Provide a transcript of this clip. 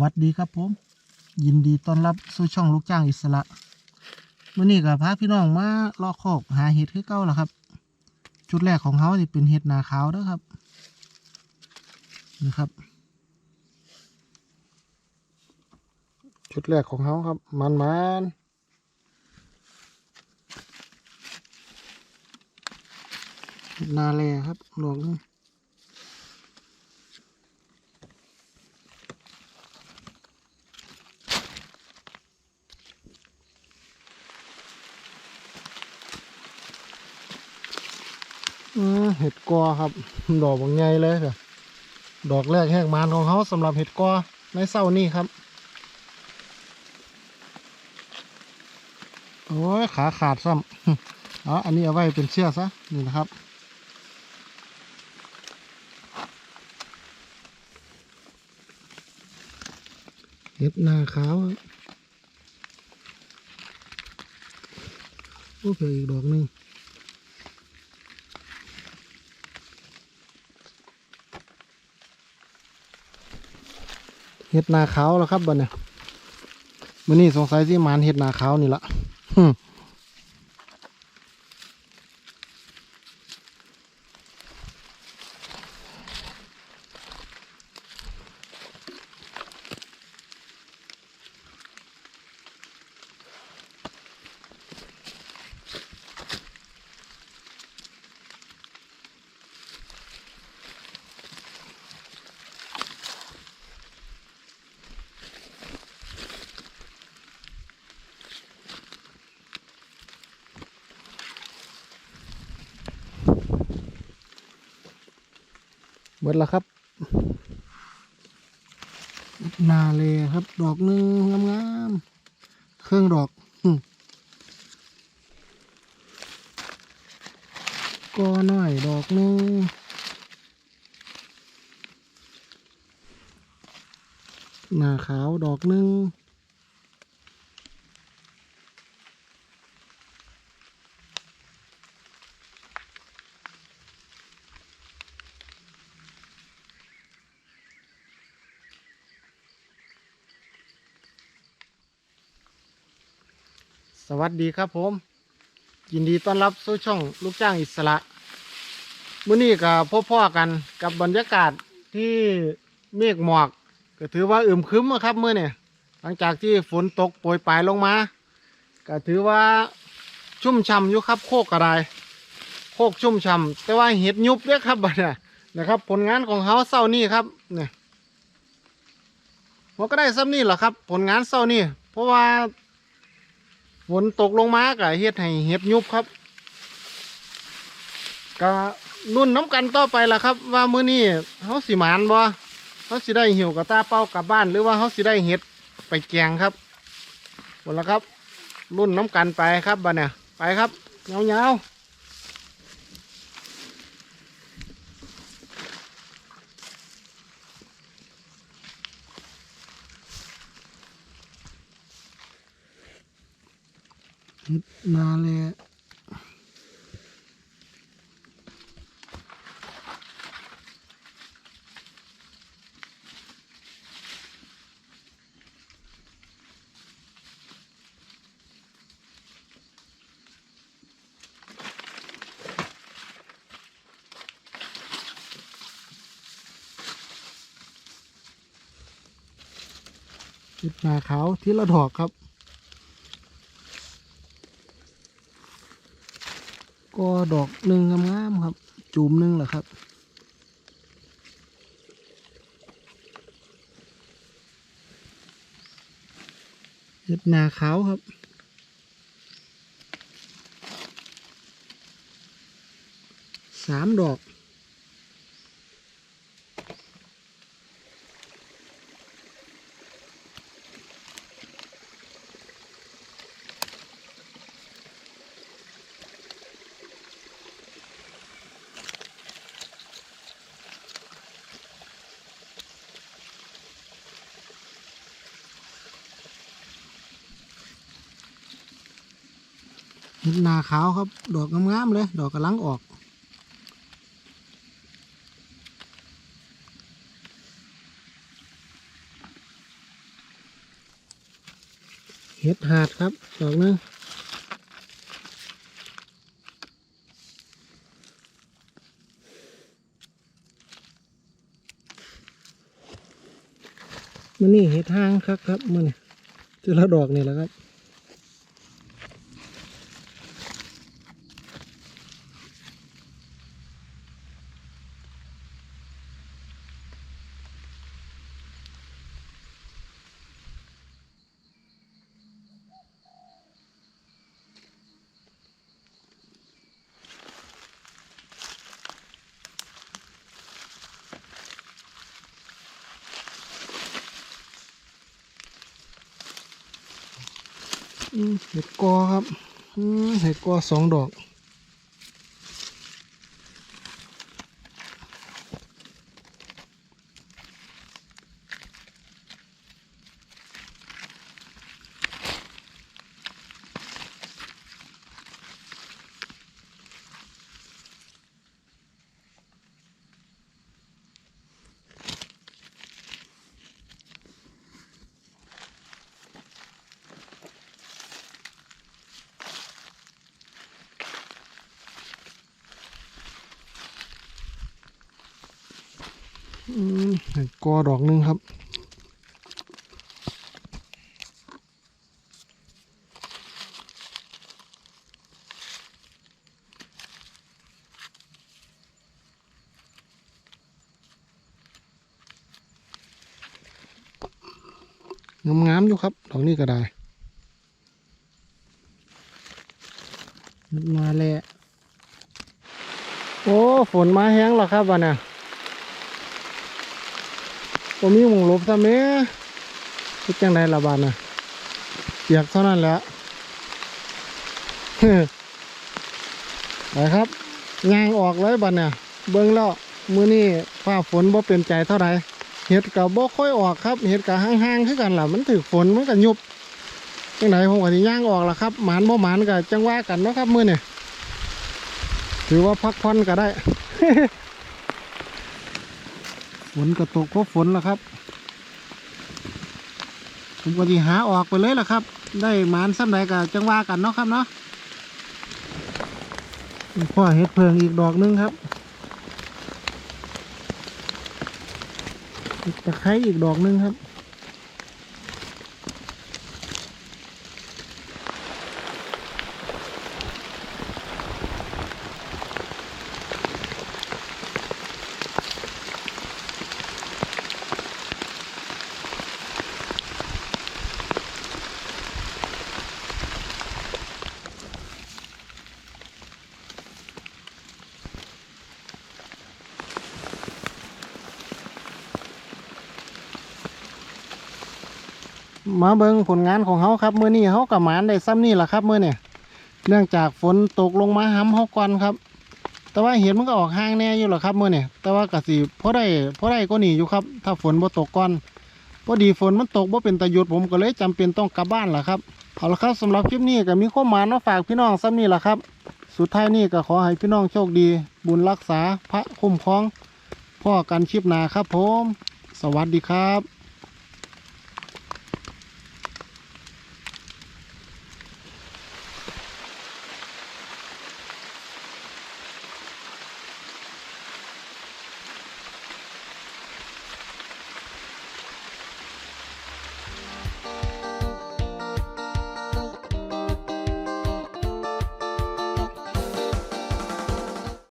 วัสดีครับผม ยินดีต้อนรับสู่ช่องลูกจ้างอิสระมื่อนี้กับพาพี่น้องมาลอกคอกหาเห็ดคือเก้าล้วครับ ชุดแรกของเขาจะเป็นเห็ดนาขาวนะครับนี่ครับ ชุดแรกของเขาครับ มันมันนาแลครับดอกหนึง อืมเห็ดกอครับ ดอกบางใหญ่เลยค่ะดอกแรกแหกมานของเขาสำหรับเห็ดกอในเศร้านี่ครับ โอ้ยขาขาดซ้ำอ๋ออันนี้เอาไว้เป็นเชือกซะนี่นะครับเห็ดหน้าขาวโอ้เผื่ออีกดอกหนึ่ง เห็ดนาขาวแล้วครับบ่เนี่ยมื้อนี้สงสัยสิมานเห็ดนาขาวนี่ละ เบิดแล้วครับ นาเลครับ ดอกหนึ่งงามๆเครื่องดอกก็น้อยดอกหนึ่งหน้าขาวดอกหนึ่ง สวัสดีครับผม ยินดีต้อนรับสู่ช่องลูกจ้างอิสระมื้อนี้กับพ่อพ่อๆกันกับบรรยากาศที่เมฆหมอก ก็ถือว่าอึมครึ้มครับเมื้อเนี่ยหลังจากที่ฝนตกโปรยปลายลงมาก็ถือว่าชุ่มช่ำอยู่ครับโคกกระไดโคกชุ่มช่ำแต่ว่าเห็ดยุบเด้อครับบัดเนี่ยนะครับ ผลงานของเขาเศร้านี่ครับเนี่ยมันก็ได้ซ้ำนี่แหละครับ ผลงานเศร้านี่เพราะว่า ฝนตกลงมาก็เฮ็ดให้เห็ดยุบครับก็นุ่นน้ำกันต่อไปล่ะครับ ว่ามื้อนี้เขาสิหมานบ่เขาสิได้หิวกับตาเป้ากลับบ้าน หรือว่าเขาสิได้เห็ดไปแกงครับหมดแล้วครับรุ่นน้ำกันไปครับบ้านเนี่ยไปครับเงาเงา ฮ็ดนาแลเฮ็ดนาขาวที่ละดอกครับ ก็ ดอกหนึ่งงามๆครับ จูมหนึ่งแหละครับ เห็ดนาขาวครับสามดอก เห็ดนาขาวครับ ดอกงามๆเลย ดอกกำลังออกนห็ดหาดครับดอกนึงมันนี่เห็ดห้างครับครับมันนี่เจอละดอกนี่แหละครับ เห็ดกอครับเห็ดกอสองดอก กอดอกหนึ่งครับ งามๆอยู่ครับ ดอกนี้ก็ได้มาแล้วโอ้ ฝนมาแห้งแล้วครับวันนี้ ผมมีหมองลบซะแม่คิดจังไดละบาดน่ะเปียกเท่านั้นแหละไปครับย่างออกเลยบัดเนี่ย เบิ่งแล้วมื้อนี้ฟ้าฝนบ่เป็นใจเท่าไหร่เห็ดก็บ่ค่อยออกครับ เห็ดก็ห่างๆคือกันล่ะมันถึกฝนมันก็ยุบจังไดผมก็สิย่างออกล่ะครับหมานบ่หมานก็จังว่ากันเนาะครับมื้อนี้ถือว่าพักผ่อนก็ได้ ฝนก็ตกเพราะฝนแล้วครับ ผมก็จะหาออกไปเลยล่ะครับ ได้หมานซ้ำใดก็จังว่ากันเนาะครับเนาะพ่อเห็ดเพิงอีกดอกหนึงครับตะไคร้อีกดอกหนึงครับ มาเบิงผลงานของเขาครับเมื่อนี้เขากับหมานได้ซ้ำนี่แหละครับเมื่อเนี่ยเนื่องจากฝนตกลงมาห้ำเขาก่อนครับ แต่ว่าเห็นมันก็ออกห่างแน่อยู่หรอกครับเมื่อเนี่ยแต่ว่ากะสีพอได้เพอได้ก็หนีอยู่ครับ ถ้าฝนบ่ตกก่อนพอดีฝนมันตกบ่เป็นตะยุดผมก็เลยจำเป็นต้องกลับบ้านแหละครับเอาละครับสำหรับคลิปนี้ก็มีข้อมานมาฝากพี่น้องซ้ำนี่แหละครับ สุดท้ายนี้ก็ขอให้พี่น้องโชคดี บุญรักษาพระคุ้มครองพ่อกันคลิปหนาครับผม สวัสดีครับ